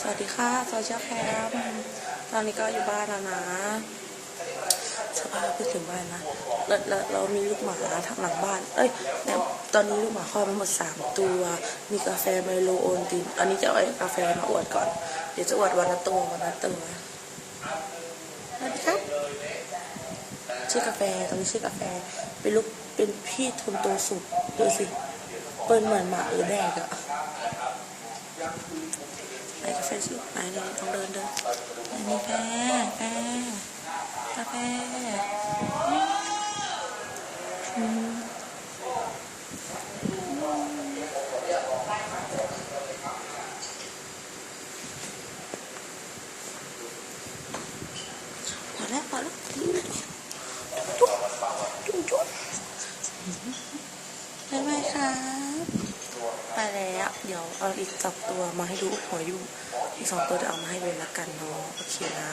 สวัสดีค่ะโซเชียลแคมตอนนี้ก็อยู่บ้านแล้วนะสภาพพูดถึงบ้านนะเราเราเรามีลูกหมาทางหลังบ้าน เอ้ยเนี่ยตอนนี้ลูกหมาคลอดมาหมดสามตัว มีกาแฟไมโลโอนตินอันนี้จะเอาไอ้กาแฟมาอวดก่อน เดี๋ยวจะอวดวันละตัววันละตัวสวัสดีครับ ชื่อกาแฟตอนนี้ชื่อกาแฟ เป็นลูก เป็นพี่ทุนโตสุดดูสิ เปิ้ลเหมือนหมาเออแดกอะ ไหนกาแฟสิไหนเลยต้องเดินเดินไหนมีแฟแฟกาแฟอืมพอแล้วพอแล้วจุ๊บจุ๊บจุ๊บบายบายครับ แล้ว เดี๋ยวเอาอีกสองตัวมาให้ดูหัวยุ่งอีกสองตัวเดี๋ยวเอามาให้เบนละกันเนาะ โอเคนะ